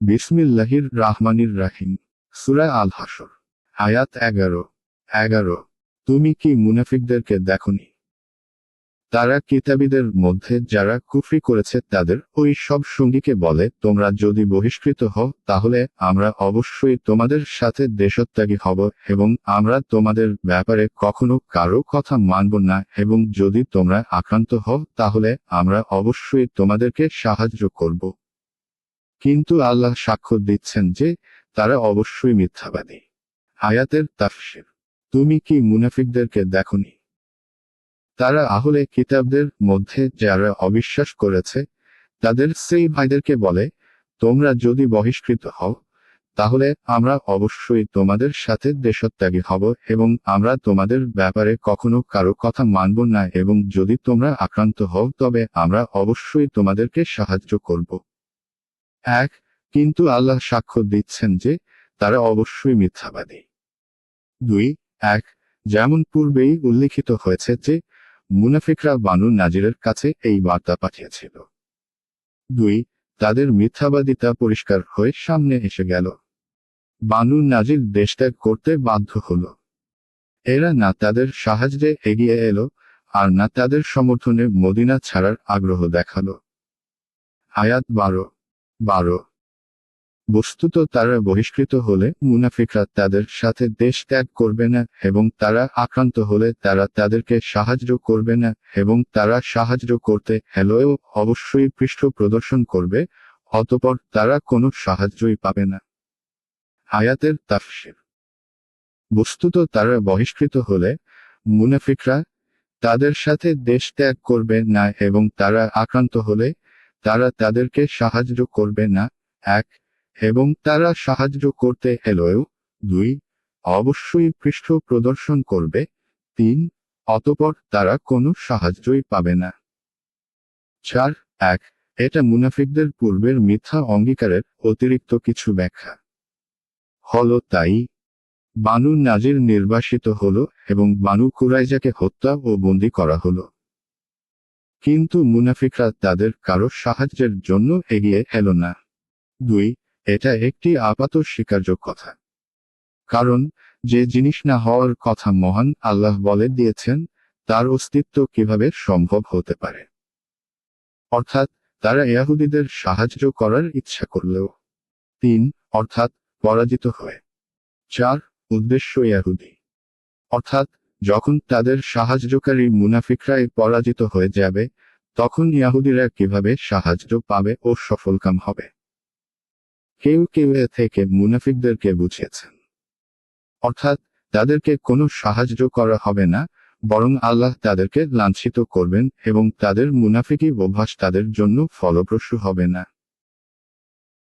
বিসমিল্লাহির রাহমানির রাহিম। সুরা আল হাসর আয়াত এগারো। এগারো, তুমি কি মুনাফিকদেরকে দেখনি? তারা কিতাবীদের মধ্যে যারা কুফরি করেছে তাদের ওই সব সঙ্গীকে বলে, তোমরা যদি বহিষ্কৃত হও, তাহলে আমরা অবশ্যই তোমাদের সাথে দেশত্যাগী হব এবং আমরা তোমাদের ব্যাপারে কখনো কারও কথা মানব না এবং যদি তোমরা আক্রান্ত হও, তাহলে আমরা অবশ্যই তোমাদেরকে সাহায্য করব। কিন্তু আল্লাহ সাক্ষ্য দিচ্ছেন যে তারা অবশ্যই মিথ্যাবাদী। আয়াতের তাফসির। তুমি কি মুনাফিকদেরকে দেখনি? তারা আহলে কিতাবদের মধ্যে যারা অবিশ্বাস করেছে, তাদের সেই ভাইদেরকে বলে, তোমরা যদি বহিষ্কৃত হও, তাহলে আমরা অবশ্যই তোমাদের সাথে দেশত্যাগী হব এবং আমরা তোমাদের ব্যাপারে কখনো কারও কথা মানব না এবং যদি তোমরা আক্রান্ত হও, তবে আমরা অবশ্যই তোমাদেরকে সাহায্য করব। এক, কিন্তু আল্লাহ সাক্ষ্য দিচ্ছেন যে তারা অবশ্যই মিথ্যাবাদী। দুই, এক, যেমন পূর্বেই উল্লিখিত হয়েছে যে মুনাফিকরা বানু নাজিরের কাছে এই বার্তা পাঠিয়েছিল। দুই, তাদের মিথ্যাবাদিতা পরিষ্কার হয়ে সামনে এসে গেল। বানু নাজির দেশত্যাগ করতে বাধ্য হল। এরা না তাদের সাহায্যে এগিয়ে এলো, আর না তাদের সমর্থনে মদিনা ছাড়ার আগ্রহ দেখাল। আয়াত বারো বারো। বস্তুত তারা বহিষ্কৃত হলে মুনাফিকরা তাদের সাথে দেশ ত্যাগ করবে না এবং তারা আক্রান্ত হলে তারা তাদেরকে সাহায্য করবে না এবং তারা সাহায্য করতে হলেও অবশ্যই পৃষ্ঠ প্রদর্শন করবে, অতপর তারা কোনো সাহায্যই পাবে না। আয়াতের তাফসির। বস্তুত তারা বহিষ্কৃত হলে মুনাফিকরা তাদের সাথে দেশ ত্যাগ করবে না এবং তারা আক্রান্ত হলে তারা তাদেরকে সাহায্য করবে না। এক, এবং তারা সাহায্য করতে এলেও। দুই, অবশ্যই পৃষ্ঠ প্রদর্শন করবে। তিন, অতপর তারা কোনো সাহায্যই পাবে না। চার, এক, এটা মুনাফিকদের পূর্বের মিথ্যা অঙ্গীকারের অতিরিক্ত কিছু ব্যাখ্যা। হল তাই, বানু নাজির নির্বাসিত হলো এবং বানু কুরাইজাকে হত্যা ও বন্দী করা হলো। কিন্তু মুনাফিকরা তাদের কারও সাহায্যের জন্য এগিয়ে এলো না। দুই, এটা একটি আপাত স্বীকার্য কথা। কারণ, যে জিনিস না হওয়ার কথা মহান আল্লাহ বলে দিয়েছেন, তার অস্তিত্ব কীভাবে সম্ভব হতে পারে? অর্থাৎ, তারা ইয়াহুদিদের সাহায্য করার ইচ্ছা করলেও। তিন, অর্থাৎ পরাজিত হয়ে। চার, উদ্দেশ্য ইয়াহুদি। অর্থাৎ যখন তাদের সাহায্যকারী মুনাফিকরাই পরাজিত হয়ে যাবে, তখন ইয়াহুদিরা কীভাবে সাহায্য পাবে ও সফলকাম হবে? কেউ কেউ এ থেকে মুনাফিকদেরকে বুঝিয়েছেন। অর্থাৎ, তাদেরকে কোনো সাহায্য করা হবে না, বরং আল্লাহ তাদেরকে লাঞ্ছিত করবেন এবং তাদের মুনাফিকি অভ্যাস তাদের জন্য ফলপ্রসূ হবে না।